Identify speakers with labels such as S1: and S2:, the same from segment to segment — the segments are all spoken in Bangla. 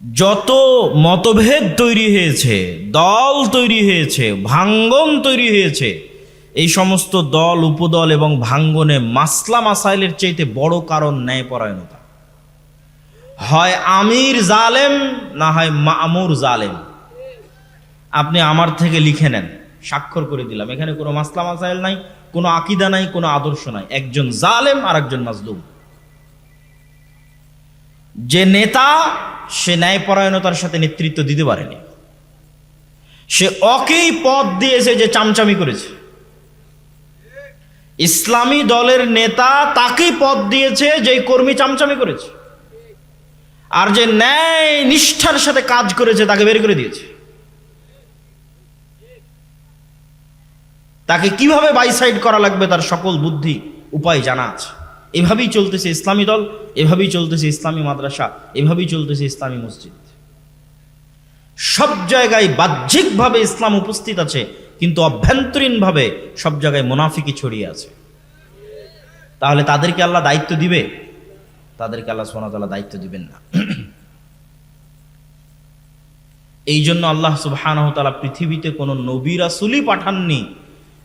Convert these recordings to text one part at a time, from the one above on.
S1: যত মতভেদ তৈরি হয়েছে, দল তৈরি হয়েছে, ভাঙ্গন তৈরি হয়েছে, এই সমস্ত দল, উপদল এবং ভাঙ্গনে মাসলা মাসাইলের চাইতে বড় কারণ ন্যায়পরায়ণতা। হয় আমির জালেম, না হয় মামুর জালেম। আপনি আমার থেকে লিখে নেন, স্বাক্ষর করে দিলাম। এখানে কোনো মাসলা মাসাইল নাই, কোনো আকিদা নাই, কোনো আদর্শ নাই। একজন জালেম আর একজন মাজলুম। যে নেতা, সে ন্যায়পরায়ণতার সাথে নেতৃত্ব দিতে পারেনি। সে অকেই পদ দিয়েছে যে চামচামি করেছে। ইসলামী দলের নেতা তাকেই পদ দিয়েছে যে কর্মী চামচামি করেছে। আর যে ন্যায় নিষ্ঠার সাথে কাজ করেছে, তাকে বের করে দিয়েছে। তাকে কীভাবে বাইসাইড করা লাগবে, তার সকল বুদ্ধি, উপায় জানা আছে। এভাবেই চলতেছে ইসলামী দল, এভাবেই চলতেছে ইসলামী মাদ্রাসা, এভাবেই চলতেছে ইসলামী মসজিদ। সব জায়গায় বাহ্যিকভাবে ইসলাম উপস্থিত আছে, কিন্তু অভ্যন্তরীণভাবে সব জায়গায় মুনাফিকি ছড়িয়ে আছে। তাহলে তাদেরকে আল্লাহ দায়িত্ব দিবে? তাদেরকে আল্লাহ সোনাতাল্লাহ দায়িত্ব দিবেন না। এই জন্য আল্লাহ সুবাহ পৃথিবীতে কোনো নবী রাসুলই পাঠাননি,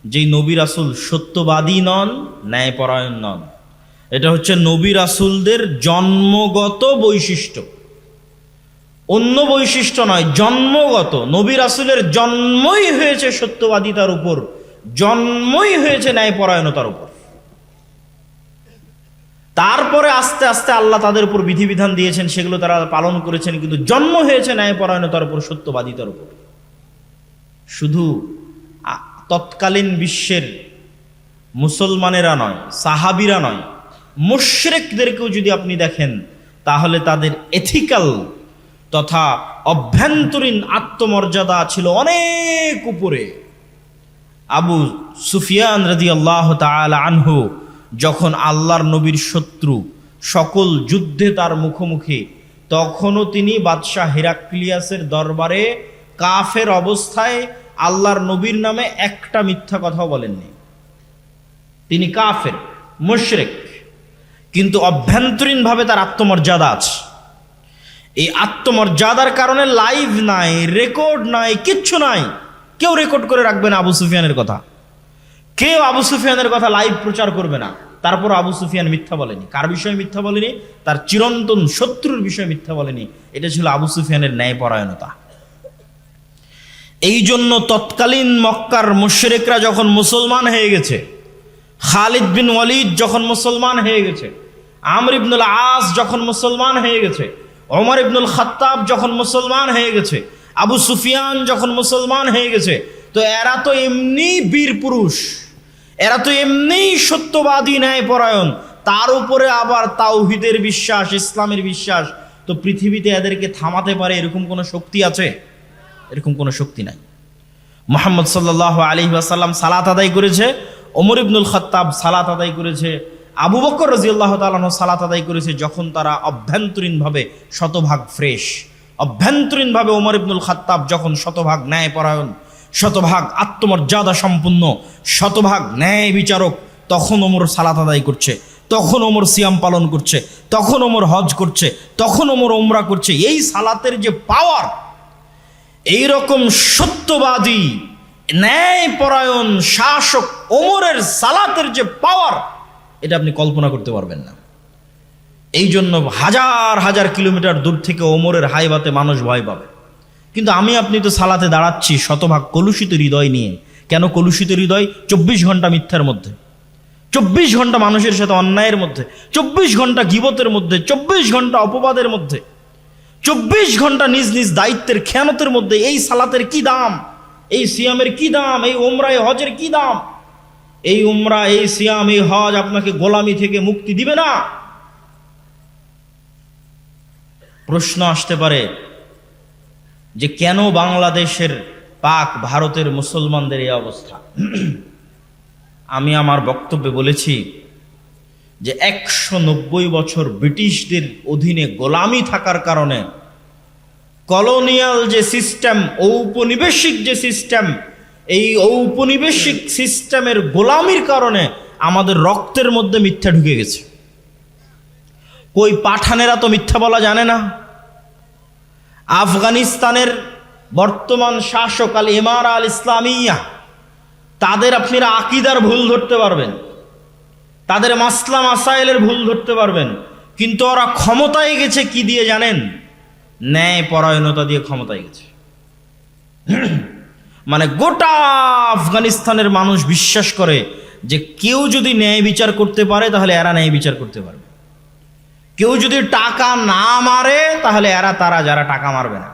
S1: যেই নবী রাসুল সত্যবাদী নন, ন্যায়পরায়ণ নন। এটা হচ্ছে নবী রাসুলদের জন্মগত বৈশিষ্ট্য। অন্য বৈশিষ্ট্য নয়, জন্মগত। নবী রাসুলের জন্মই হয়েছে সত্যবাদিতার উপর, জন্মই হয়েছে ন্যায়পরায়ণতার উপর। তারপরে আস্তে আস্তে আল্লাহ তাদের উপর বিধিবিধান দিয়েছেন, সেগুলো তারা পালন করেছেন, কিন্তু জন্ম হয়েছে ন্যায়পরায়ণতার উপর, সত্যবাদিতার উপর। শুধু তৎকালীন বিশ্বের মুসলমানেরা নয়, সাহাবিরা নয় মুশরেকদেরকেও যদি আপনি দেখেন, তাহলে তাদের এথিক্যাল তথা অভ্যন্তরীণ আত্মমর্যাদা ছিল অনেক উপরে। আবু সুফিয়ান রাজি আল্লাহ আনহু যখন আল্লাহর নবীর শত্রু সকল যুদ্ধে তার মুখোমুখি, তখনও তিনি বাদশাহ হেরাক্লিয়াসের দরবারে কাফের অবস্থায় আল্লাহর নবীর নামে একটা মিথ্যা কথাও বলেননি। তিনি কাফের, মুশরিক। কিন্তু অভ্যন্তরীণভাবে তার আত্মমর্যাদা আছে। এই আত্মমর্যাদার কারণে লাইভ নাই, রেকর্ড নাই, কিচ্ছু নাই। কেউ রেকর্ড করে রাখবে না আবু সুফিয়ানের কথা। কেউ আবু সুফিয়ানের কথা লাইভ প্রচার করবে না। তারপর আবু সুফিয়ান মিথ্যা বলেনি। কার বিষয়ে মিথ্যা বলেনি? তার চিরন্তন শত্রুর বিষয়ে মিথ্যা বলেনি। এটা ছিল আবু সুফিয়ানের ন্যায়পরায়ণতা। এই জন্য তৎকালীন মক্কার মুশরিকরা যখন মুসলমান হয়ে গেছে, খালিদ বিন ওয়ালিদ যখন মুসলমান হয়ে গেছে আমর ইবনুল আস যখন মুসলমান হয়ে গেছে, ওমর ইবনুল খাত্তাব যখন মুসলমান হয়ে গেছে, আবু সুফিয়ান যখন মুসলমান হয়ে গেছে, তো এরা তো এমনি বীর পুরুষ, এরা তো এমনি সত্যবাদী ন্যায়পরায়ণ, তার উপরে আবার তাওহিদের বিশ্বাস, ইসলামের বিশ্বাস, তো পৃথিবীতে এদেরকে থামাতে পারে এরকম কোনো শক্তি আছে? এরকম কোনো শক্তি নাই। মোহাম্মদ সাল্লাহ আলী আসাল্লাম সালাত আদায় করেছে, ওমর ইবনুল খত্তাব সালাত আদায় করেছে আবু বকর রাজিউল্লাহ তালাহ সালাত আদায় করেছে যখন তারা অভ্যন্তরীণভাবে শতভাগ ফ্রেশ। অভ্যন্তরীণভাবে ওমর ইবনুল খত্তাব যখন শতভাগ ন্যায়পরায়ণ, শতভাগ আত্মমর্যাদা সম্পূর্ণ শতভাগ ন্যায় বিচারক, তখন ওমর সালাত আদায় করছে, তখন ওমর সিয়াম পালন করছে, তখন ওমর হজ করছে, তখন ওমর ওমরা করছে। এই সালাতের যে পাওয়ার এই রকম সত্যবাদী, ন্যায়পরায়ণ শাসক ওমরের সালাতের যে পাওয়ার এটা আপনি কল্পনা করতে পারবেন না। এই জন্য হাজার হাজার কিলোমিটার দূর থেকে ওমরের হাইবাতে মানুষ ভয় পাবে। কিন্তু আমি আপনি তো সালাতে দাঁড়াচ্ছি শতভাগ কলুষিত হৃদয় নিয়ে। কেন কলুষিত হৃদয়? চব্বিশ ঘণ্টা মিথ্যার মধ্যে। চব্বিশ ঘণ্টা মানুষের সাথে অন্যায়ের মধ্যে। চব্বিশ ঘণ্টা গিবতের মধ্যে। চব্বিশ ঘণ্টা অপবাদের মধ্যে। চব্বিশ ঘণ্টা নিজ নিজ দায়িত্বের খেয়ানতের মধ্যে। এই সালাতের কি দাম? এই সিয়ামের কি দাম? এই ওমরায় হজের কি দাম? এই উমরা, এই সিয়াম, এই হজ আপনাকে গোলামি থেকে মুক্তি দিবে না। প্রশ্ন আসতে পারে যে কেন বাংলাদেশের পাক ভারতের মুসলমানদের এই অবস্থা? আমি আমার বক্তব্যে বলেছি যে একশো নব্বই বছর ব্রিটিশদের অধীনে গোলামি থাকার কারণে কলোনিয়াল যে সিস্টেম, ঔপনিবেশিক যে সিস্টেম এই ঔপনিবেশিক সিস্টেমের গোলামির কারণে আমাদের রক্তের মধ্যে মিথ্যা ঢুকে গেছে। কই পাঠানেরা তো মিথ্যা বলা জানে না। আফগানিস্তানের বর্তমান শাসক আল ইমার আল ইসলামিয়া, তাদের আপনারা আকিদার ভুল ধরতে পারবেন। তাদের মাসলা মাসাইলের ভুল ধরতে পারবেন। কিন্তু ওরা ক্ষমতায় গেছে কি দিয়ে জানেন? ন্যায় পরায়ণতা দিয়ে ক্ষমতায় গেছে। মানে গোটা আফগানিস্তানের মানুষ বিশ্বাস করে যে কেউ যদি ন্যায় বিচার করতে পারে, তাহলে এরা ন্যায় বিচার করতে পারবে। কেউ যদি টাকা না মারে, তাহলে এরা তারা যারা টাকা মারবে না।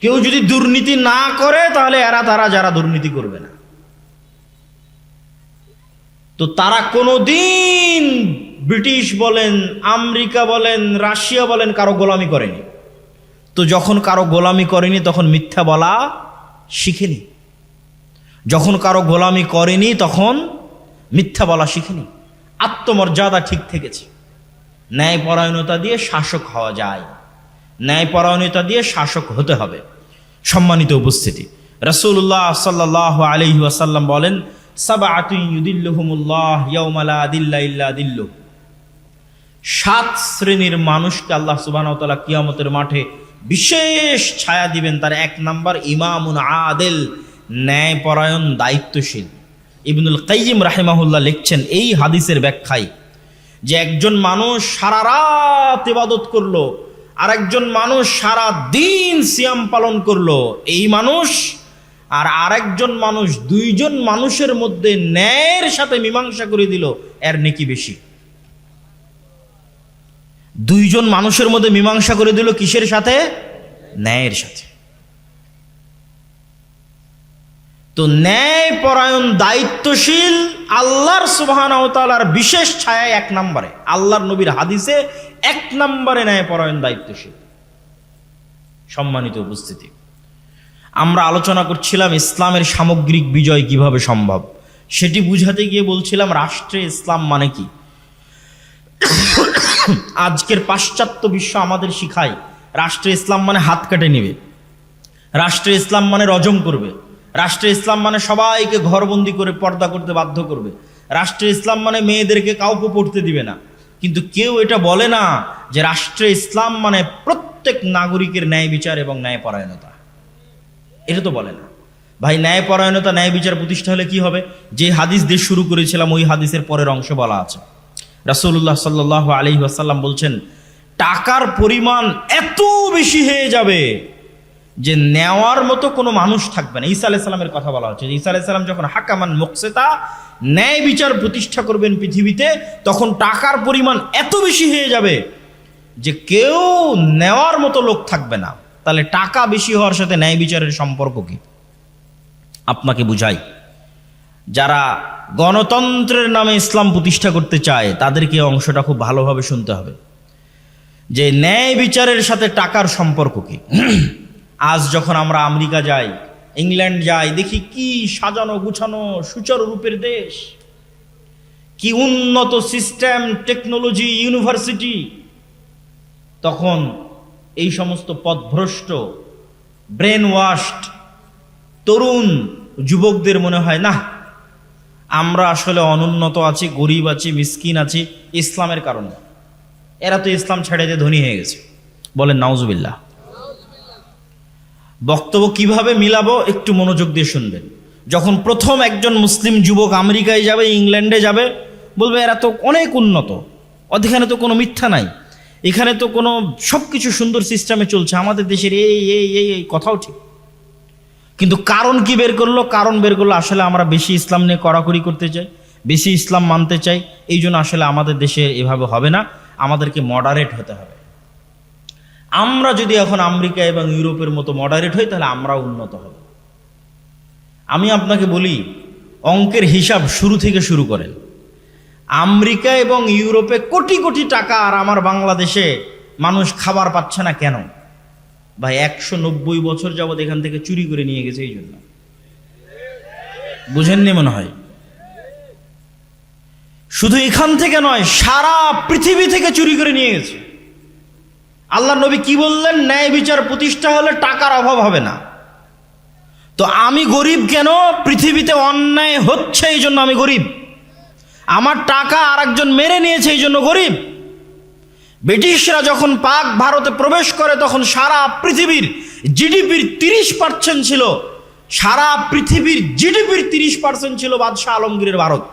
S1: কেউ যদি দুর্নীতি না করে, তাহলে এরা তারা যারা দুর্নীতি করবে না। তো তারা কোনো দিন ব্রিটিশ বলেন, আমেরিকা বলেন, রাশিয়া বলেন, কারও গোলামি করেনি। তো যখন কারও গোলামি করেনি, তখন মিথ্যা বলা শিখেনি। যখন কারও গোলামি করেনি, তখন মিথ্যা বলা শিখেনি। আত্মমর্যাদা ঠিক থেকেছে। ন্যায়পরায়ণতা দিয়ে শাসক হওয়া যায়। ন্যায়পরায়ণতা দিয়ে শাসক হতে হবে। সম্মানিত উপস্থিতি রসুল্লাহ সাল্লাহ আলহি ওয়াসাল্লাম বলেন সাত শ্রেণির মানুষকে আল্লাহ সুবাহতালা কিয়ামতের মাঠে বিশেষ ছায়া দিবেন তার এক নাম্বার ইমামুন আদেল, ন্যায়পরায়ণ, দায়িত্বশীল। ইবনুল কাইম রাহেমাহুল্লাহ লিখছেন এই হাদিসের ব্যাখ্যায় যে একজন মানুষ সারা রাত ইবাদত করল আর একজন মানুষ সারা দিন সিয়াম পালন করল, এই মানুষ আর আরেকজন মানুষ দুইজন মানুষের মধ্যে ন্যায়ের সাথে মীমাংসা করে দিল, এর নেকি বেশি। দুইজন মানুষের মধ্যে মীমাংসা করে দিল কিসের সাথে? ন্যায়ের সাথে। তো ন্যায় পরায়ণ দায়িত্বশীল, আল্লাহর সুবাহানতালার বিশেষ ছায়ায় এক নম্বরে। আল্লাহর নবীর হাদিসে এক নম্বরে ন্যায় পরায়ণ দায়িত্বশীল। সম্মানিত উপস্থিতি, আমরা আলোচনা করছিলাম ইসলামের সামগ্রিক বিজয় কীভাবে সম্ভব। সেটি বুঝাতে গিয়ে বলছিলাম, রাষ্ট্রে ইসলাম মানে কি? আজকের পাশ্চাত্য বিশ্ব আমাদের শিখায়। রাষ্ট্রে ইসলাম মানে হাত কেটে নেবে। রাষ্ট্রে ইসলাম মানে রজম করবে। রাষ্ট্রে ইসলাম মানে সবাইকে ঘরবন্দি করে পর্দা করতে বাধ্য করবে। রাষ্ট্রে ইসলাম মানে মেয়েদেরকে কাউকে পড়তে দিবে না। কিন্তু কেউ এটা বলে না যে রাষ্ট্রে ইসলাম মানে প্রত্যেক নাগরিকের ন্যায় বিচার এবং ন্যায়পরায়ণতা এটা তো বলে না। ভাই ন্যায়পরায়ণতা ন্যায় বিচার প্রতিষ্ঠা হলে কি হবে? যে হাদিস দিয়ে শুরু করেছিলাম, ওই হাদিসের পরের অংশ বলা আছে। রাসুল্লাহ সাল্লাহ আলি আসাল্লাম বলছেন, টাকার পরিমাণ এত বেশি হয়ে যাবে যে নেওয়ার মতো কোনো মানুষ থাকবে না। ঈসা আলাইসাল্লামের কথা বলা হচ্ছে ঈসা আলাইসাল্লাম যখন হাকামান মোকসেতা, ন্যায় বিচার প্রতিষ্ঠা করবেন পৃথিবীতে, তখন টাকার পরিমাণ এত বেশি হয়ে যাবে যে কেউ নেওয়ার মতো লোক থাকবে না। তাহলে টাকা বেশি হওয়ার সাথে ন্যায় বিচারের সম্পর্ক কি? আপনাকে বুঝাই। যারা গণতন্ত্রের নামে ইসলাম প্রতিষ্ঠা করতে চায়, তাদেরকে অংশটা খুব ভালোভাবে শুনতে হবে। যে ন্যায় বিচারের সাথে টাকার সম্পর্ক কি? আজ যখন আমরা আমেরিকা যাই, ইংল্যান্ড যাই, দেখি কি সাজানো, গুছানো, সুচারু রূপের দেশ। কি উন্নত সিস্টেম, টেকনোলজি, ইউনিভার্সিটি। তখন এই সমস্ত পথভ্রষ্ট ব্রেন ওয়াশড তরুণ যুবকদের মনে হয় না আমরা আসলে অনুন্নত আছি, গরিব আছি, মিসকিন আছি ইসলামের কারণে। এরা তো ইসলাম ছেড়ে দিয়ে ধনী হয়ে গেছে। বলেন, নাউজুবিল্লাহ। বক্তব্য কীভাবে মিলাবো একটু মনোযোগ দিয়ে শুনবেন। যখন প্রথম একজন মুসলিম যুবক আমেরিকায় যাবে, ইংল্যান্ডে যাবে, বলবে, এরা তো অনেক উন্নত। অধিখানে তো কোনো মিথ্যা নাই। এখানে তো কোনো সব কিছু সুন্দর সিস্টেমে চলছে। আমাদের দেশের এই এই এই কথাও ঠিক কিন্তু কারণ কি বের করল? কারণ বের করল, আসলে আমরা বেশি ইসলাম নিয়ে কড়াকড়ি করতে চাই, বেশি ইসলাম মানতে চাই, এই জন্য আসলে আমাদের দেশে এভাবে হবে না, আমাদেরকে মডারেট হতে হবে। আমরা যদি এখন আমেরিকা এবং ইউরোপের মতো মডারেট হই, তাহলে আমরা উন্নত হব। আমি আপনাকে বলি, অঙ্কের হিসাব শুরু থেকে শুরু করেন। আমেরিকা এবং ইউরোপে কোটি কোটি টাকা আর আমার বাংলাদেশে মানুষ খাবার পাচ্ছে না কেন? ভাই, একশো নব্বই বছর যাবৎ এখান থেকে চুরি করে নিয়ে গেছে এই জন্য। বুঝেননি মনে হয়? শুধু এখান থেকে নয়, সারা পৃথিবী থেকে চুরি করে নিয়ে গেছে। আল্লাহ নবী কি বললেন? ন্যায় বিচার প্রতিষ্ঠা হলে টাকার অভাব হবে না। তো আমি গরিব কেন? পৃথিবীতে অন্যায় হচ্ছে এই জন্য আমি গরিব। আমার টাকা আর একজন মেরে নিয়েছে এই জন্য গরিব। ব্রিটিশরা যখন পাক ভারতে প্রবেশ করে, তখন সারা পৃথিবীর জিডিপির তিরিশ পার্সেন্ট ছিল, সারা পৃথিবীর জিডিপির তিরিশ পার্সেন্ট ছিল বাদশাহ আলমগীরের ভারত।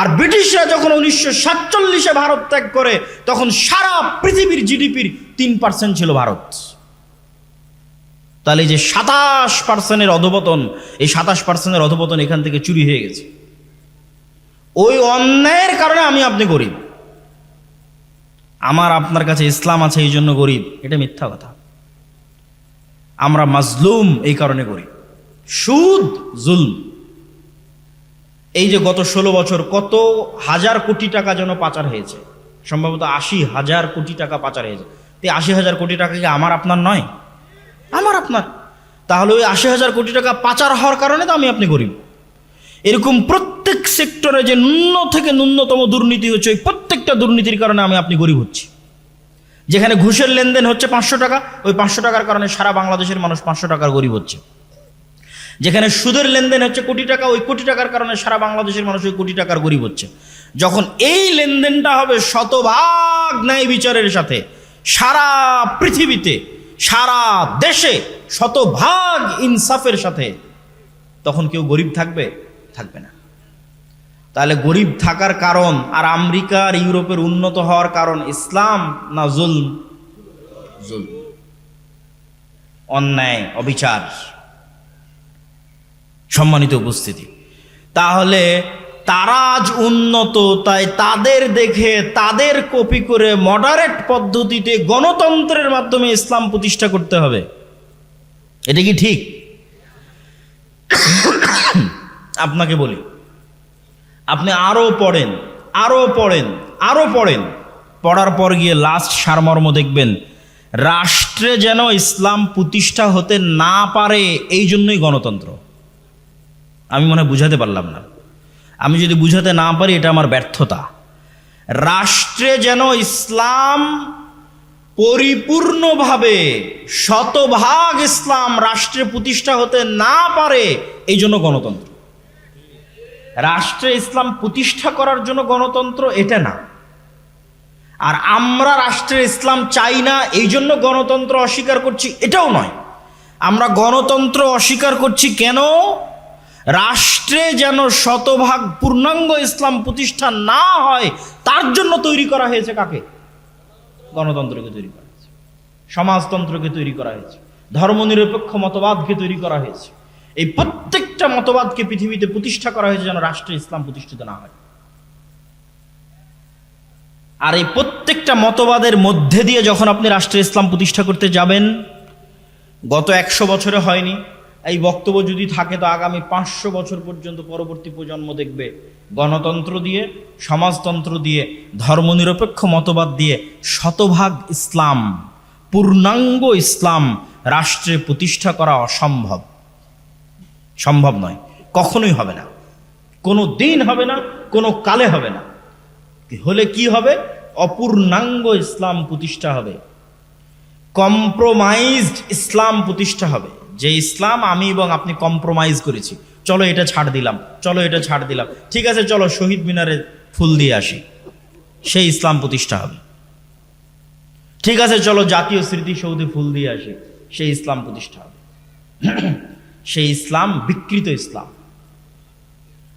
S1: আর ব্রিটিশরা যখন উনিশশো সাতচল্লিশে ভারত ত্যাগ করে, তখন সারা পৃথিবীর জিডিপির তিন পার্সেন্ট ছিল ভারত। তাহলে যে সাতাশ পার্সেন্টের অধপতন, এই সাতাশ পার্সেন্টের অধপতন এখান থেকে চুরি হয়ে গেছে। ওই অন্যায়ের কারণে আমি আপনি গরিব। আমার আপনার কাছে ইসলাম আছে এই জন্য গরিব। এটা মিথ্যা কথা। আমরা মাজলুম এই কারণে গরিব। সুদ, জুলম। এই যে গত ষোলো বছর কত হাজার কোটি টাকা যেন পাচার হয়েছে, সম্ভবত আশি হাজার কোটি টাকা পাচার হয়েছে। তো আশি হাজার কোটি টাকা কি আমার আপনার নয়? আমার আপনার। তাহলে ওই আশি হাজার কোটি টাকা পাচার হওয়ার কারণে তো আমি আপনি গরিব। এরকম প্রত্যেক সেক্টরে যে ন্যূন থেকে ন্যূনতম দুর্নীতি হচ্ছে, ওই প্রত্যেকটা দুর্নীতির কারণে আমি আপনি গরিব হচ্ছি। যেখানে ঘুষের লেনদেন হচ্ছে পাঁচশো টাকা, ওই পাঁচশো টাকার কারণে সারা বাংলাদেশের মানুষ পাঁচশো টাকার গরিব হচ্ছে। যেখানে সুদের লেনদেন হচ্ছে কোটি টাকা, ওই কোটি টাকার কারণে সারা বাংলাদেশের মানুষ ওই কোটি টাকার গরিব হচ্ছে। যখন এই লেনদেনটা হবে শতভাগ ন্যায় বিচারের সাথে, সারা পৃথিবীতে, সারা দেশে শতভাগ ইনসাফের সাথে, তখন কেউ গরিব থাকবে? থাকবে না। তাহলে গরিব থাকার কারণ আর আমেরিকার ইউরোপের উন্নত হওয়ার কারণ ইসলাম না জুলম? জুল অন্যায় অবিচার। সম্মানিত উপস্থিতি। তাহলে তারা আজ উন্নত তাই তাদের দেখে তাদের কপি করে মডারেট পদ্ধতিতে গণতন্ত্রের মাধ্যমে ইসলাম প্রতিষ্ঠা করতে হবে। এটা কি ঠিক? আপনাকে বলি। আপনি আরও পড়েন আরও পড়েন আরও পড়েন। পড়ার পর গিয়ে লাস্ট সারমর্ম দেখবেন, রাষ্ট্রে যেন ইসলাম প্রতিষ্ঠা হতে না পারে, এই জন্যই গণতন্ত্র। আমি মনে বুঝাতে পারলাম না। আমি যদি বুঝাতে না পারি, এটা আমার ব্যর্থতা। রাষ্ট্রে যেন ইসলাম পরিপূর্ণভাবে শতভাগ ইসলাম রাষ্ট্রে প্রতিষ্ঠা হতে না পারে, এই জন্য গণতন্ত্র। রাষ্ট্রে ইসলাম প্রতিষ্ঠা করার জন্য গণতন্ত্র এটা না। আর আমরা রাষ্ট্রে ইসলাম চাই না, এই জন্য গণতন্ত্র অস্বীকার করছি, এটাও নয়। আমরা গণতন্ত্র অস্বীকার করছি কেন? রাষ্ট্রে যেন শতভাগ পূর্ণাঙ্গ ইসলাম প্রতিষ্ঠা না হয়, তার জন্য তৈরি করা হয়েছে কাকে? গণতন্ত্রকে তৈরি করা হয়েছে। সমাজতন্ত্রকে তৈরি করা হয়েছে। ধর্মনিরপেক্ষ মতবাদকে তৈরি করা হয়েছে। এই প্রত্যেকটা মতবাদকে পৃথিবীতে প্রতিষ্ঠা করা হয়েছে যেন রাষ্ট্রে ইসলাম প্রতিষ্ঠিত না হয়। আর এই প্রত্যেকটা মতবাদের মধ্যে দিয়ে যখন আপনি রাষ্ট্রে ইসলাম প্রতিষ্ঠা করতে যাবেন, গত একশো বছরে হয়নি, এই বক্তব্য যদি থাকে তো আগামী পাঁচশো বছর পর্যন্ত পরবর্তী প্রজন্ম দেখবে, গণতন্ত্র দিয়ে, সমাজতন্ত্র দিয়ে, ধর্মনিরপেক্ষ মতবাদ দিয়ে শতভাগ ইসলাম, পূর্ণাঙ্গ ইসলাম রাষ্ট্রে প্রতিষ্ঠা করা অসম্ভব। সম্ভব নয়। কখনোই হবে না। কোনো দিন হবে না, কোনো কালে হবে না। হলে কি হবে? অপূর্ণাঙ্গ ইসলাম প্রতিষ্ঠা হবে। কম্প্রোমাইজড ইসলাম প্রতিষ্ঠা হবে। যে ইসলাম আমি এবং আপনি কম্প্রোমাইজ করেছি। চলো এটা ছাড় দিলাম, চলো এটা ছাড় দিলাম। ঠিক আছে, চলো শহীদ মিনারে ফুল দিয়ে আসি। সেই ইসলাম প্রতিষ্ঠা হবে। ঠিক আছে, চলো জাতীয় স্মৃতিসৌধে ফুল দিয়ে আসি। সেই ইসলাম প্রতিষ্ঠা হবে। সেই ইসলাম বিকৃত ইসলাম।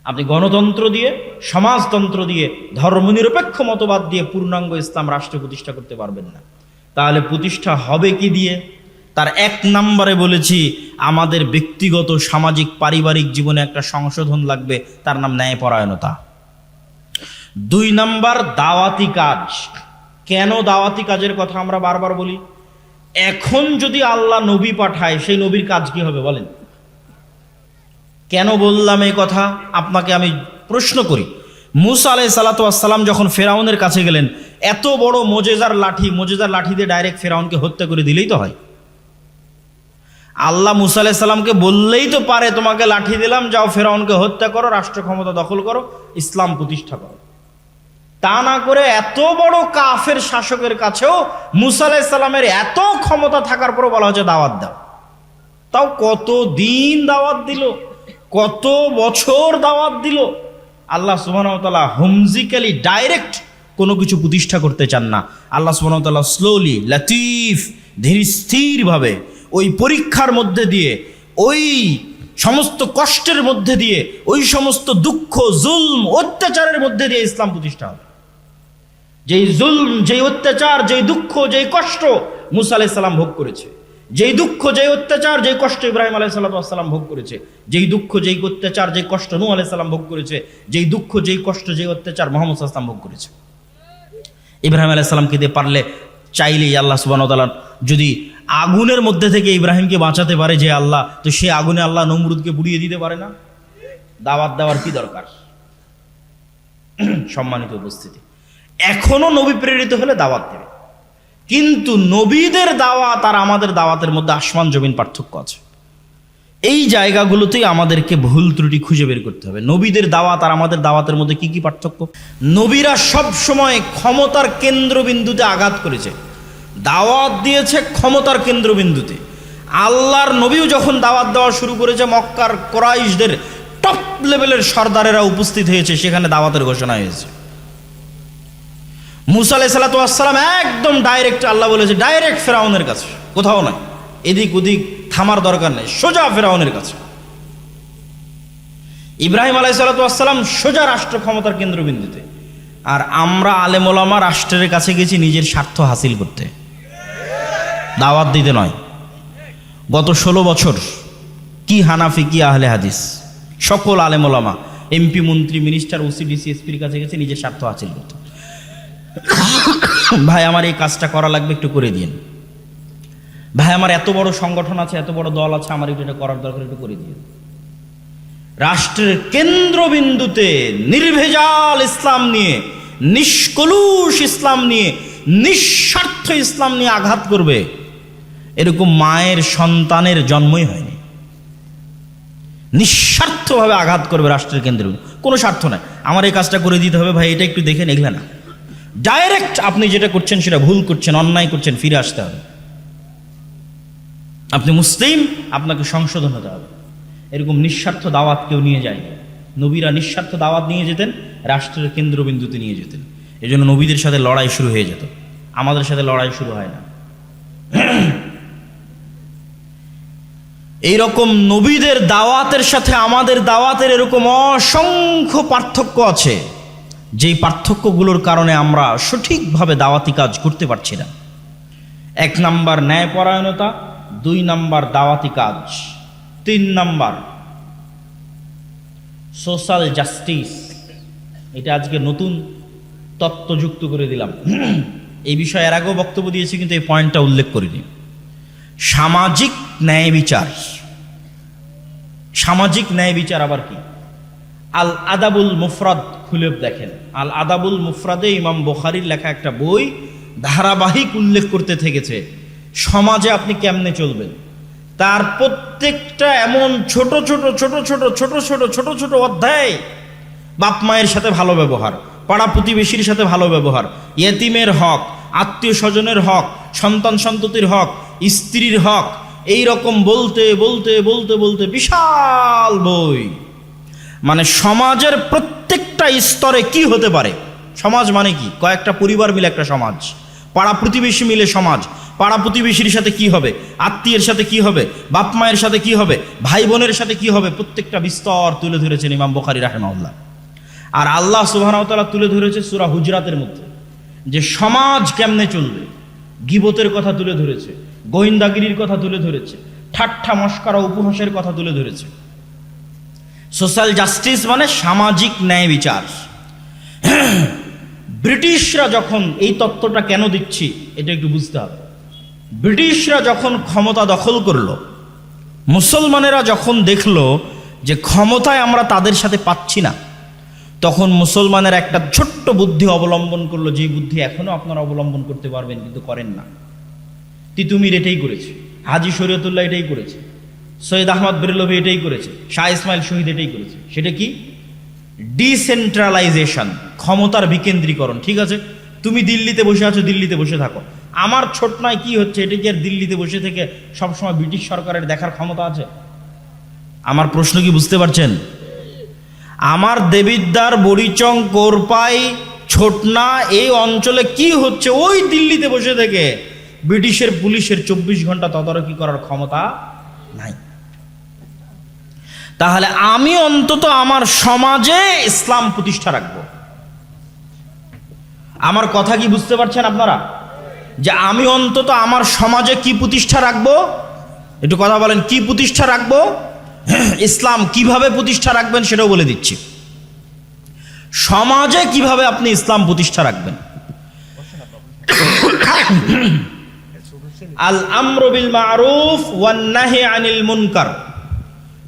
S1: আপনি গণতন্ত্র দিয়ে, সমাজতন্ত্র দিয়ে, ধর্মনিরপেক্ষ মতবাদ দিয়ে পূর্ণাঙ্গ ইসলাম রাষ্ট্র প্রতিষ্ঠা করতে পারবেন না। তাহলে প্রতিষ্ঠা হবে কি দিয়ে? তার এক নম্বরে বলেছি, আমাদের ব্যক্তিগত, সামাজিক, পারিবারিক জীবনে একটা সংশোধন লাগবে, তার নাম ন্যায়পরায়ণতা। দুই নাম্বার, দাওয়াতি কাজ। কেন দাওয়াতি কাজের কথা আমরা বারবার বলি? এখন যদি আল্লাহ নবী পাঠায়, সেই নবীর কাজ কি হবে বলেন? কেন বললাম এই কথা? আপনাকে আমি প্রশ্ন করি। মুসা আলাই সালাতাম যখন ফেরাউনের কাছে গেলেন, এত বড় মোজেজার লাঠি মোজেজার লাঠি দিয়ে ডাইরেক্ট ফেরাউনকে হত্যা করে দিলেই তো হয়। আল্লাহ মুসা আলাই সাল্লামকে বললেই তো পারে, তোমাকে লাঠি দিলাম, যাও ফেরাউনকে হত্যা করো রাষ্ট্র ক্ষমতা দখল করো, ইসলাম প্রতিষ্ঠা করো। তা না করে এত বড় কাফের শাসকের কাছেও মুসা আলাই সাল্লামের এত ক্ষমতা থাকার পরও বলা হচ্ছে দাওয়াত দাও। তাও কত দিন দাওয়াত দিল? কত বছর দাওয়াত দিল। আল্লাহ সুবাহতালা হোমজিক্যালি ডাইরেক্ট কোনো কিছু প্রতিষ্ঠা করতে চান না। আল্লাহ সুবহানাহু স্লোলি লাতিফ ধীর স্থিরভাবে ওই পরীক্ষার মধ্যে দিয়ে, ওই সমস্ত কষ্টের মধ্যে দিয়ে, ওই সমস্ত দুঃখ, জুলম, অত্যাচারের মধ্যে দিয়ে ইসলাম প্রতিষ্ঠা হবে। যেই জুলম, যেই অত্যাচার, যেই দুঃখ, যেই কষ্ট মুসা আলাইসাল্লাম ভোগ করেছে। যেই দুঃখ, যেই অত্যাচার, যেই কষ্ট ইব্রাহিম আলাই সাল্লাম ভোগ করেছে, যেই দুঃখ, যেই অত্যাচার, যেই কষ্ট নু আলাইসাল্লাম ভোগ করেছে, যেই দুঃখ, যেই কষ্ট, যেই অত্যাচার মোহাম্মদ আসলাম ভোগ করেছে। ইব্রাহিম আলাইসাল্লামকে দিয়ে পারলে চাইলেই আল্লাহ সুবান যদি আগুনের মধ্যে থেকে ইব্রাহিমকে বাঁচাতে পারে যে আল্লাহ, তো সে আগুনে আল্লাহ নমরুদকে বুড়িয়ে দিতে পারে না? দাওয়াত দেওয়ার কি দরকার? সম্মানিত উপস্থিতি। এখনও নবী প্রেরিত হলে দাওয়াত দেবে। কিন্তু নবীদের দাওয়াত আর আমাদের দাওয়াতের মধ্যে আসমান জমিন পার্থক্য আছে। এই জায়গাগুলোতেই আমাদেরকে ভুল ত্রুটি খুঁজে বের করতে হবে। নবীদের দাওয়াত আর আমাদের দাওয়াতের মধ্যে কি কি পার্থক্য? নবীরা সব সময় ক্ষমতার কেন্দ্রবিন্দুতে আঘাত করেছে। দাওয়াত দিয়েছে ক্ষমতার কেন্দ্রবিন্দুতে। আল্লাহর নবীও যখন দাওয়াত দেওয়া শুরু করেছে, মক্কার কোরাইশদের টপ লেভেলের সর্দারেরা উপস্থিত হয়েছে, সেখানে দাওয়াতের ঘোষণা হয়েছে। মুসা আলাই সাল্লাতাম একদম ডাইরেক্ট আল্লাহ বলেছে ডাইরেক্ট ফেরাউনের কাছে। কোথাও নয় এদিক ওদিক থামার দরকার নেই, সোজা ফেরাউনের কাছে। ইব্রাহিম আলাই সাল্লাতাম সোজা রাষ্ট্র ক্ষমতার কেন্দ্রবিন্দুতে। আর আমরা আলেমোলামা রাষ্ট্রের কাছে গেছি নিজের স্বার্থ হাসিল করতে। দাওয়াত দিতে নয়। গত ষোলো বছর কি হানাফি, কি আহলে হাদিস, সকল আলেমোলামা এমপি, মন্ত্রী, মিনিস্টার ওসিডিসি এসপির কাছে গেছে নিজের স্বার্থ হাসিল করতে। ভাই, আমার এই কাজটা করা লাগবে, একটু করে দিন। ভাই, আমার এত বড় সংগঠন আছে, এত বড় দল আছে, আমার একটু এটা করার দরকার, একটু করে দিন। রাষ্ট্রের কেন্দ্রবিন্দুতে নির্ভেজাল ইসলাম নিয়ে, নিষ্কলুষ ইসলাম নিয়ে, নিঃস্বার্থ ইসলাম নিয়ে আঘাত করবে, এরকম মায়ের সন্তানের জন্মই হয়নি। নিঃস্বার্থভাবে আঘাত করবে রাষ্ট্রের কেন্দ্র কোনো স্বার্থ নাই। আমার এই কাজটা করে দিতে হবে, ভাই, এটা একটু দেখে এগলে না। ডাইরেক্ট আপনি যেটা করছেন সেটা ভুল করছেন, অন্যায় করছেন, ফিরে আসতে হবে। আপনি মুসলিম, আপনাকে সংশোধন হতে হবে। এরকম নিঃস্বার্থ দাওয়াত কেউ নিয়ে যায় নবীরা নিঃস্বার্থ দাওয়াত নিয়ে যেতেন, রাষ্ট্রের কেন্দ্রবিন্দুতে নিয়ে যেতেন। এই জন্য নবীদের সাথে লড়াই শুরু হয়ে যেত। আমাদের সাথে লড়াই শুরু হয় না। এইরকম নবীদের দাওয়াতের সাথে আমাদের দাওয়াতের এরকম অসংখ্য পার্থক্য আছে। যেই পার্থক্যগুলোর কারণে আমরা সঠিকভাবে দাওয়াতি কাজ করতে পারছি না। এক নাম্বার ন্যায়পরায়ণতা, দুই নাম্বার দাওয়াতি কাজ, তিন নাম্বার সোশ্যাল জাস্টিস। এটা আজকে নতুন তত্ত্ব যুক্ত করে দিলাম। এই বিষয়ে এর আগেও বক্তব্য দিয়েছি, কিন্তু এই পয়েন্টটা উল্লেখ করিনি। সামাজিক ন্যায় বিচার। সামাজিক ন্যায় বিচার আবার কি? আল আদাবুল মুফরাদ খুলে দেখেন। আল আদাবুল মুফরাদে ইমাম বোখারির লেখা একটা বই ধারাবাহিক উল্লেখ করতে থেকেছে, সমাজে আপনি কেমনে চলবেন? তার প্রত্যেকটা এমন ছোট ছোট ছোট ছোট ছোট ছোট ছোট ছোট অধ্যায় বাপ মায়ের সাথে ভালো ব্যবহার, পাড়া প্রতিবেশীর সাথে ভালো ব্যবহার, ইয়েতিমের হক, আত্মীয় স্বজনের হক, সন্তান সন্ততির হক, স্ত্রীর হক এই রকম বলতে বলতে বলতে বলতে বিশাল বই। মানে সমাজের প্রত্যেকটা স্তরে কি হতে পারে? সমাজ মানে কি? কয়েকটা পরিবার মিলে একটা সমাজ। পাড়া প্রতিবেশী মিলে সমাজ। পাড়া প্রতিবেশীর সাথে কি হবে? আত্মীয়ের সাথে কি হবে? বাপ মায়ের সাথে কি হবে? ভাই বোনের সাথে কি হবে? প্রত্যেকটা বিস্তর তুলে ধরেছেন ইমাম বখারি রাহেমাউল্লাহ আর আল্লাহ সুবাহতালা তুলে ধরেছে সুরা হুজরাতের মধ্যে। যে সমাজ কেমনে চলবে? গিবতের কথা তুলে ধরেছে, গোয়েন্দাগিরির কথা তুলে ধরেছে, ঠাট্টা, মস্কারা, উপহাসের কথা তুলে ধরেছে। সোশ্যাল জাস্টিস মানে সামাজিক ন্যায় বিচার। ব্রিটিশরা যখন এই তত্ত্বটা কেন দিচ্ছি, এটা একটু বুঝতে হবে। ব্রিটিশরা যখন ক্ষমতা দখল করল, মুসলমানেরা যখন দেখল যে ক্ষমতায় আমরা তাদের সাথে পাচ্ছি না, তখন মুসলমানের একটা ছোট্ট বুদ্ধি অবলম্বন করল, যে বুদ্ধি এখনও আপনারা অবলম্বন করতে পারবেন, কিন্তু করেন না। তিতুমির এটাই করেছে, হাজি শরীয়তুল্লাহ এটাই করেছে। সৈয়দ আহমদ বেরলভি এটাই করেছে, শাহ ইসমাইল শহীদ এটাই করেছে। সেটা কি? ডিসেন্ট্রালাইজেশন, ক্ষমতার বিকেন্দ্রীকরণ, ঠিক আছে? তুমি দিল্লিতে বসে আছো, দিল্লিতে বসে থাকো। আমার ছোট নয় কি হচ্ছে, এটা কি আর দিল্লিতে বসে থেকে সবসময় ব্রিটিশ সরকারের দেখার ক্ষমতা আছে? আমার প্রশ্ন কি বুঝতে পারছেন? আমার দেবিদ্দার বরিচং কোরপাই ছোটনা, এই অঞ্চলে কি হচ্ছে? ওই দিল্লিতে বসে থেকে ব্রিটিশের পুলিশের চব্বিশ ঘণ্টা তদারকি করার ক্ষমতা নাই। তাহলে আমি অন্তত আমার সমাজে ইসলাম প্রতিষ্ঠা রাখব। আমার কথা কি বুঝতে পারছেন আপনারা? যে আমি অন্তত আমার সমাজে কি প্রতিষ্ঠা রাখব? একটু কথা বলেন, কি প্রতিষ্ঠা রাখব? ইসলাম কীভাবে প্রতিষ্ঠা রাখবেন সেটাও বলে দিচ্ছি। সমাজে কীভাবে আপনি ইসলাম প্রতিষ্ঠা রাখবেন? আল আমরবিল মারুফ ওয়ান্নাহি আনিল মুনকার।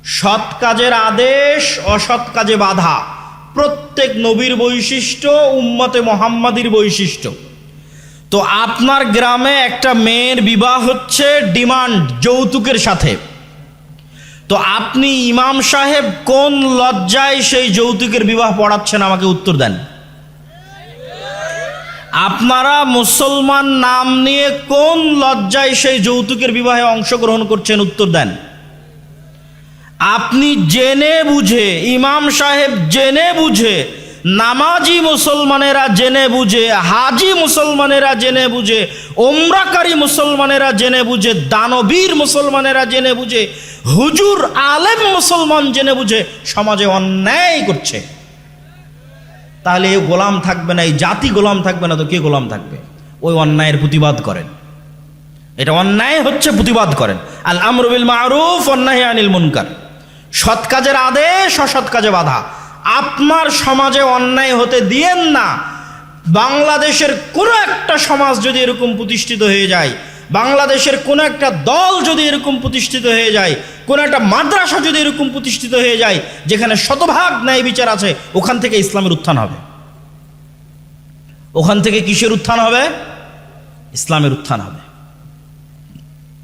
S1: সৎ কাজের আদেশ, অসৎ কাজে বাধা। প্রত্যেক নবীর বৈশিষ্ট্য, উম্মতে মোহাম্মদীর বৈশিষ্ট্য। তো আপনার গ্রামে একটা মেয়ের বিবাহ হচ্ছে ডিমান্ড, যৌতুকের সাথে। তো আপনি ইমাম সাহেব কোন লজ্জায় সেই যৌতুকের বিবাহ পড়াচ্ছেন, আমাকে উত্তর দেন। আপনারা মুসলমান নাম নিয়ে কোন লজ্জায় সেই যৌতুকের বিবাহে অংশগ্রহণ করছেন, উত্তর দেন। আপনি জেনে বুঝে, ইমাম সাহেব জেনে বুঝে, নামাজি মুসলমানেরা জেনে বুঝে, হাজি মুসলমানেরা জেনে বুঝে ওমরাকারী মুসলমানেরা জেনে বুঝে, দানবীর মুসলমানেরা জেনে বুঝে, হুজুর আলেম মুসলমান জেনে বুঝে, সমাজে অন্যায় করছে। তাহলে এ গোলাম থাকবে না, এই জাতি গোলাম থাকবে না, তো কে গোলাম থাকবে? ওই অন্যায়ের প্রতিবাদ করেন। এটা অন্যায় হচ্ছে প্রতিবাদ করেন। আল আমরুবিল মারুফ অন্যায় আনিল মুনকার। সৎ কাজের আদেশ, অসৎ কাজে বাধা। আপনার সমাজে অন্যায় হতে দিয়েন না। বাংলাদেশের কোনো একটা সমাজ যদি এরকম প্রতিষ্ঠিত হয়ে যায়, বাংলাদেশের কোনো একটা দল যদি এরকম প্রতিষ্ঠিত হয়ে যায়, কোনো একটা মাদ্রাসা যদি এরকম প্রতিষ্ঠিত হয়ে যায়, যেখানে শতভাগ ন্যায় বিচার আছে, ওখান থেকে ইসলামের উত্থান হবে। ওখান থেকে কিসের উত্থান হবে? ইসলামের উত্থান হবে।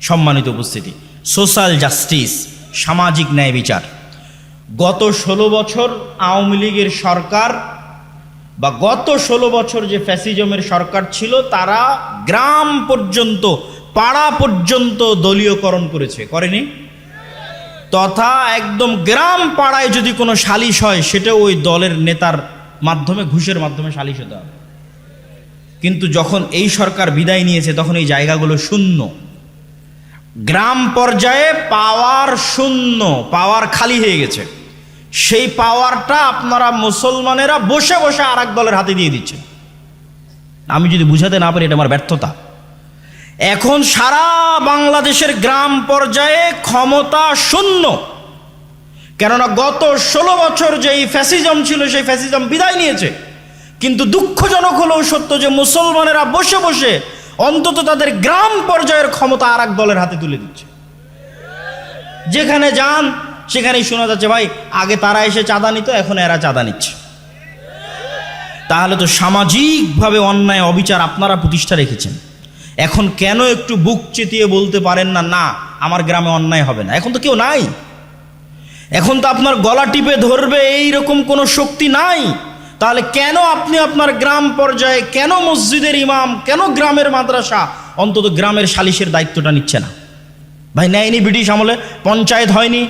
S1: সম্মানিত উপস্থিতি, সোশ্যাল জাস্টিস সামাজিক ন্যায় বিচার। গত ষোলো বছর আওয়ামী লীগের সরকার বা গত ষোলো বছর যে ফ্যাসিজমের সরকার ছিল, তারা গ্রাম পর্যন্ত, পাড়া পর্যন্ত দলীয়করণ করেছে। করেনি? তথা একদম গ্রাম পাড়ায় যদি কোনো সালিশ হয়, সেটা ওই দলের নেতার মাধ্যমে, ঘুষের মাধ্যমে সালিশ হতে হবে। কিন্তু যখন এই সরকার বিদায় নিয়েছে, তখন এই জায়গাগুলো শূন্য। গ্রাম পর্যায়ে পাওয়ার শূন্য, পাওয়ার খালি হয়ে গেছে। সেই পাওয়ারটা আপনারা মুসলমানেরা বসে বসে আর দলের হাতে দিয়ে দিচ্ছেন। আমি যদি বুঝাতে না পারি, এটা আমার ব্যর্থতা। এখন সারা বাংলাদেশের গ্রাম পর্যায়ে ক্ষমতা শূন্য। কেননা গত ষোলো বছর যেই ফ্যাসিজম ছিল, সেই ফ্যাসিজম বিদায় নিয়েছে। কিন্তু দুঃখজনক হলেও সত্য যে মুসলমানেরা বসে বসে অন্তত তাদের গ্রাম পর্যায়ের ক্ষমতা আর এক দলের হাতে তুলে দিচ্ছে। যেখানে যান, সেখানেই শোনা যাচ্ছে, ভাই, আগে তারা এসে চাঁদা নিত, এখন এরা চাঁদা নিচ্ছে। তাহলে তো সামাজিকভাবে অন্যায় অবিচার আপনারা প্রতিষ্ঠা রেখেছেন। এখন কেন একটু বুক চেতিয়ে বলতে পারেন না না, আমার গ্রামে অন্যায় হবে না। এখন তো কেউ নাই। এখন তো আপনার গলা টিপে ধরবে এই রকম কোনো শক্তি নাই। তাহলে কেন আপনি আপনার গ্রাম পর্যায়ে কেন মসজিদের ইমাম, কেন গ্রামের মাদ্রাসা? অন্তত গ্রামের সালিশের দায়িত্বটা নিচ্ছে না। ভাই, নেয়নি ব্রিটিশ আমলে? পঞ্চায়েত হয়নি।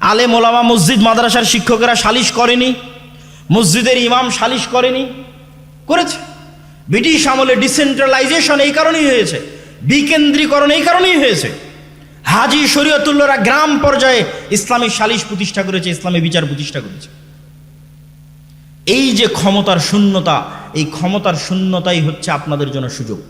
S1: আলে মোলামা মসজিদ মাদ্রাসার শিক্ষকেরা সালিশ করেনি। মসজিদের ইমাম সালিশ করেনি। করেছে। ব্রিটিশ আমলে ডিসেন্ট্রালাইজেশন এই কারণেই হয়েছে। বিকেন্দ্রীকরণ এই কারণেই হয়েছে। হাজি শরীয়তুল্লাহরা গ্রাম পর্যায়ে ইসলামী সালিশ প্রতিষ্ঠা করেছে, ইসলামী বিচার প্রতিষ্ঠা করেছে। এই যে ক্ষমতার শূন্যতা, এই ক্ষমতার শূন্যতাই হচ্ছে আপনাদের জন্য সুযোগ।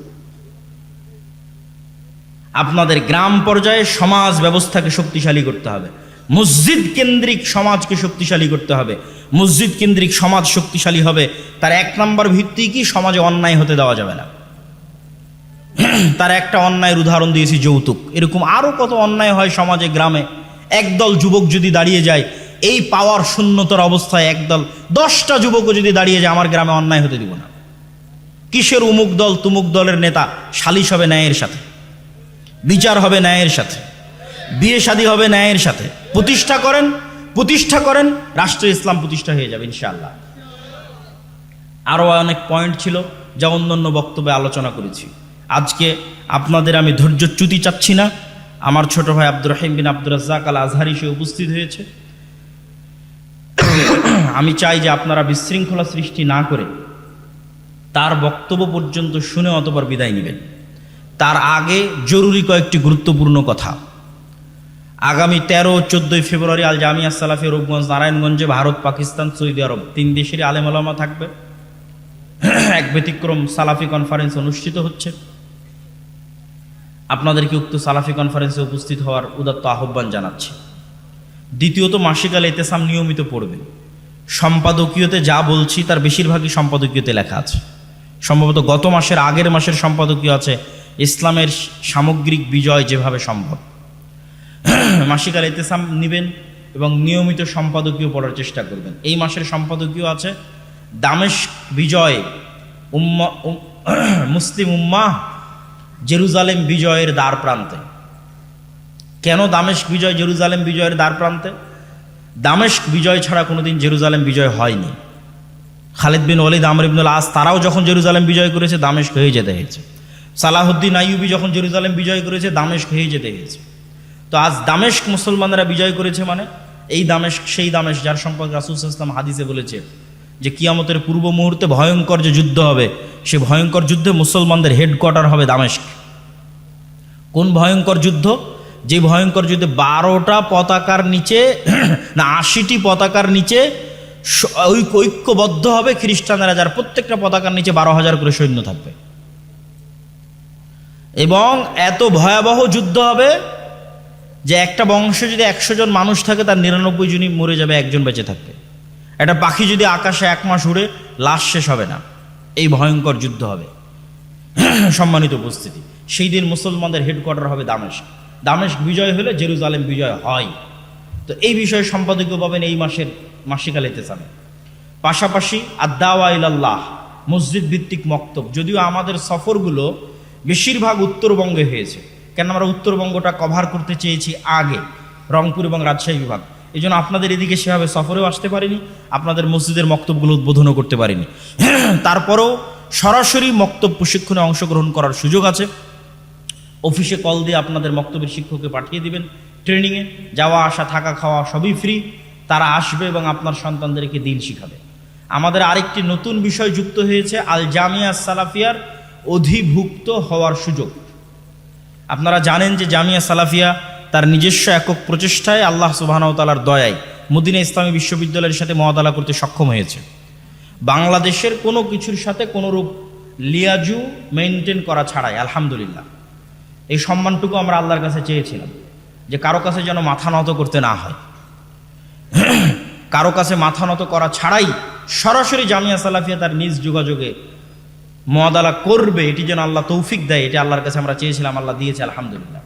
S1: আপনাদের গ্রাম পর্যায়ে সমাজ ব্যবস্থাকে শক্তিশালী করতে হবে। মসজিদ কেন্দ্রিক সমাজকে শক্তিশালী করতে হবে। মসজিদ কেন্দ্রিক সমাজ শক্তিশালী হবে, তার এক নম্বর ভিত্তি কি? সমাজে অন্যায় হতে দেওয়া যাবে না। তার একটা অন্যায়ের উদাহরণ দিয়েছি যৌতুক। এরকম আরও কত অন্যায় হয় সমাজে, গ্রামে? একদল যুবক যদি দাঁড়িয়ে যায় এই পাওয়ার শূন্যতার অবস্থায় একদল দশটা যুবকও যদি দাঁড়িয়ে যায়, আমার গ্রামে অন্যায় হতে দিব না। কিসের উমুক দল, তুমুক দলের নেতা? সালিশ হবে ন্যায়ের সাথে। বিচার হবে ন্যায়ের সাথে। বিয়ে শাদী হবে ন্যায়ের সাথে। প্রতিষ্ঠা করেন প্রতিষ্ঠা করেন রাষ্ট্র ইসলাম প্রতিষ্ঠা হয়ে যাবে ইনশাআল্লাহ। আরও অনেক পয়েন্ট ছিল যা অন্যান্য বক্তব্যে আলোচনা করেছি। আজকে আপনাদের আমি ধৈর্যচ্যুতি চাচ্ছি না। আমার ছোট ভাই আব্দুর রহিম বিন আব্দুর রাজ্জাক আল আজহারি সে উপস্থিত হয়েছে। আমি চাই যে আপনারা বিশৃঙ্খলা সৃষ্টি না করে তার বক্তব্য পর্যন্ত শুনে অতবার বিদায় নেবেন। তার আগে জরুরি কয়েকটি গুরুত্বপূর্ণ কথা। আগামী তেরো, চোদ্দোই ফেব্রুয়ারি আল জামিয়া সালাফি রূপগঞ্জ, নারায়ণগঞ্জে ভারত, পাকিস্তান, সৌদি আরব তিন দেশেরই আলেম আলামা থাকবে। এক ব্যতিক্রম সালাফি কনফারেন্স অনুষ্ঠিত হচ্ছে। আপনাদেরকে উক্ত সালাফি কনফারেন্সে উপস্থিত হওয়ার উদাত্ত আহ্বান জানাচ্ছি। দ্বিতীয়ত মাসিকাল এতেসাম নিয়মিত পড়বেন। সম্পাদকীয়তে যা বলছি, তার বেশিরভাগই সম্পাদকীয়তে লেখা আছে। সম্ভবত গত মাসের আগের মাসের সম্পাদকীয় আছে ইসলামের সামগ্রিক বিজয় যেভাবে সম্ভব। মাসিকাল এতেসাম নেবেন এবং নিয়মিত সম্পাদকীয় পড়ার চেষ্টা করবেন। এই মাসের সম্পাদকীয় আছে দামেশ বিজয় উম্মা উম- মুসলিম উম্মাহ জেরুজালেম বিজয়ের দ্বার প্রান্তে। কেন দামেস্ক বিজয় জেরুজালেম বিজয়ের দ্বার প্রান্তে? দামেস্ক বিজয় ছাড়া কোনোদিন জেরুজালেম বিজয় হয়নি। খালিদ বিন ওলিদ আমর ইবনুল আস, তারাও যখন জেরুজালেম বিজয় করেছে, দামেস্ক হয়ে যেতে হয়েছে। সালাহুদ্দিন আইয়ুবি যখন জেরুজালেম বিজয় করেছে, দামেস্ক হয়ে যেতে হয়েছে। তো আজ দামেস্ক মুসলমানরা বিজয় করেছে মানে এই দামেস্ক, সেই দামেস্ক যার সম্পর্কে রাসুল ইসলাম হাদিসে বলেছে যে কিয়ামতের পূর্ব মুহূর্তে ভয়ঙ্কর যে যুদ্ধ হবে, সে ভয়ঙ্কর যুদ্ধে মুসলমানদের হেডকোয়ার্টার হবে দামেস্ক। কোন ভয়ঙ্কর যুদ্ধ? যে ভয়ঙ্কর যুদ্ধে বারোটা পতাকার নিচে, না, আশিটি পতাকার নিচে ঐক্যবদ্ধ হবে খ্রিস্টানেরা, যার প্রত্যেকটা পতাকার নিচে বারো হাজার করে সৈন্য থাকবে। এবং এত ভয়াবহ যুদ্ধ হবে যে একটা বংশে যদি একশো জন মানুষ থাকে, তার নিরানব্বই জনই মরে যাবে, একজন বেঁচে থাকবে। একটা পাখি যদি আকাশে এক মাস উড়ে, লাশ শেষ হবে না। এই ভয়ঙ্কর যুদ্ধ হবে। সম্মানিত উপস্থিতি। সেই দিন মুসলমানদের হেডকোয়ার্টার হবে দামেস্ক। দামেস্ক বিজয় হলে জেরুজালেম বিজয় হয়। তো এই বিষয়ে সম্পাদকীয় পাবেন এই মাসের মাসিকাল এতেসামে পাশাপাশি আদাওয়া ইলাল্লাহ, মসজিদ ভিত্তিক মক্তব। যদিও আমাদের সফরগুলো বেশিরভাগ উত্তরবঙ্গে হয়েছে। কেন আমরা উত্তরবঙ্গটা কভার করতে চেয়েছি আগে, রংপুর এবং রাজশাহী বিভাগ। এই জন্য আপনাদের এদিকে সেভাবে সফরেও আসতে পারিনি, আপনাদের মসজিদের মক্তবগুলো উদ্বোধনও করতে পারিনি। তারপরেও সরাসরি মক্তব প্রশিক্ষণে অংশগ্রহণ করার সুযোগ আছে। অফিসে কল দিয়ে আপনাদের মক্তবের শিক্ষককে পাঠিয়ে দিবেন। ট্রেনিংয়ে যাওয়া, আসা, থাকা, খাওয়া সবই ফ্রি তারা আসবে এবং আপনার সন্তানদেরকে দিন শিখাবে। আমাদের আরেকটি নতুন বিষয় যুক্ত হয়েছে, আল জামিয়া সালাফিয়ার অধিভুক্ত হওয়ার সুযোগ। আপনারা জানেন যে জামিয়া সালাফিয়া তার নিজস্ব একক প্রচেষ্টায় আল্লাহ সুবাহতালার দয়ায় মদিনা ইসলামী বিশ্ববিদ্যালয়ের সাথে মহাদালা করতে সক্ষম হয়েছে। বাংলাদেশের কোনো কিছুর সাথে কোনোরূপ লিয়াজু মেনটেন করা ছাড়াই, আলহামদুলিল্লাহ। এই সম্মানটুকু আমরা আল্লাহর কাছে চেয়েছিলাম, যে কারও কাছে যেন মাথা নত করতে না হয়। কারও কাছে মাথা নত করা ছাড়াই সরাসরি জামিয়া সালাফিয়া তার নিজ যোগাযোগে মদালা করবে, এটি যেন আল্লাহ তৌফিক দেয়, এটি আল্লাহর কাছে আমরা চেয়েছিলাম, আল্লাহ দিয়েছে, আলহামদুলিল্লাহ।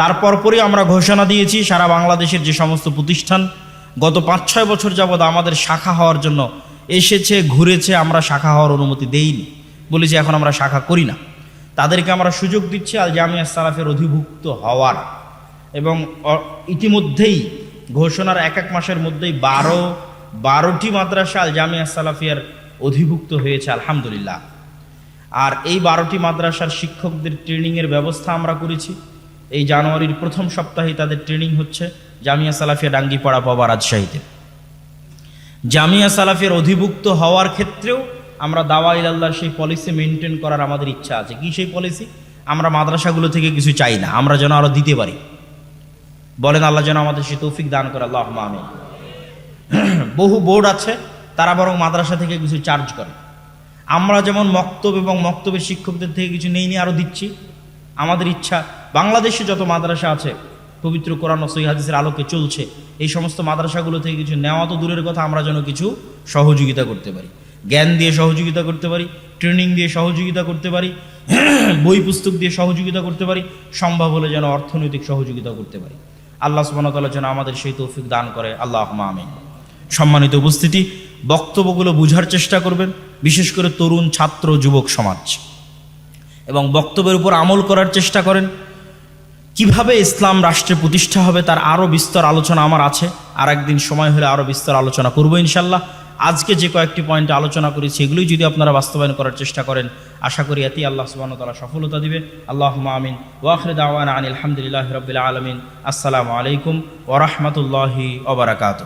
S1: তারপর পরই আমরা ঘোষণা দিয়েছি, সারা বাংলাদেশের যে সমস্ত প্রতিষ্ঠান গত পাঁচ ছয় বছর যাবৎ আমাদের শাখা হওয়ার জন্য এসেছে, ঘুরেছে, আমরা শাখা হওয়ার অনুমতি দেইনি। বলেছি, এখন আমরা শাখা করি না। তাদেরকে আমরা সুযোগ দিচ্ছি আল জামিয়া সালাফের অধিভুক্ত হওয়ার। এবং ইতিমধ্যেই ঘোষণার এক এক মাসের মধ্যেই বারো, বারোটি মাদ্রাসা আল জামিয়া সালাফিয়ার অধিভুক্ত হয়েছে, আলহামদুলিল্লাহ। আর এই বারোটি মাদ্রাসার শিক্ষকদের ট্রেনিংয়ের ব্যবস্থা আমরা করেছি। এই জানুয়ারির প্রথম সপ্তাহে তাদের ট্রেনিং হচ্ছে জামিয়া সালাফিয়া ডাঙ্গিপাড়া পাবা রাজশাহীতে জামিয়া সালাফিয়ার অধিভুক্ত হওয়ার ক্ষেত্রেও আমরা দাওয়া ইলাল্লাহর সেই পলিসি মেনটেন করার আমাদের ইচ্ছা আছে। কি সেই পলিসি আমরা মাদ্রাসাগুলো থেকে কিছু চাই না, আমরা যেন আরও দিতে পারি। বলেন আল্লাহ যেন আমাদের সে তৌফিক দান করে আল্লাহ আমি বহু বোর্ড আছে, তারা বরং মাদ্রাসা থেকে কিছু চার্জ করে। আমরা যেমন মক্তব এবং মক্তবের শিক্ষকদের থেকে কিছু নেই নিয়ে আরও দিচ্ছি। আমাদের ইচ্ছা, বাংলাদেশে যত মাদ্রাসা আছে, পবিত্র কোরআন ও সহি হাদিসের আলোকে চলছে, এই সমস্ত মাদ্রাসাগুলো থেকে কিছু নেওয়া তো দূরের কথা, আমরা যেন কিছু সহযোগিতা করতে পারি। জ্ঞান দিয়ে সহযোগিতা করতে পারি ট্রেনিং দিয়ে সহযোগিতা করতে পারি, বই পুস্তক দিয়ে সহযোগিতা করতে পারি, সম্ভব হলে যেন অর্থনৈতিক সহযোগিতা করতে পারি। আল্লাহ সুবাহতাল্লাহ যেন আমাদের সেই তৌফিক দান করে। আল্লাহ আমিন। সম্মানিত উপস্থিতি, বক্তব্যগুলো বুঝার চেষ্টা করবেন, বিশেষ করে তরুণ ছাত্র যুবক সমাজ। এবং বক্তব্যের উপর আমল করার চেষ্টা করেন। কীভাবে ইসলাম রাষ্ট্রে প্রতিষ্ঠা হবে তার আরও বিস্তর আলোচনা আমার আছে। আর একদিন সময় হলে আরও বিস্তর আলোচনা করব ইনশাল্লাহ আজকে যে কয়েকটি পয়েন্টে আলোচনা করি, সেগুলোই যদি আপনারা বাস্তবায়ন করার চেষ্টা করেন, আশা করি এতেই আল্লাহ সুবাহ তালা সফলতা দিবে। আল্লাহ আমিন। ওয়াখরে দাওয়ান আনিল আলহামদুলিল্লাহ রবিল আলমিন। আসসালামু আলাইকুম ওরহমতুল্লাহি ওবরাকাতু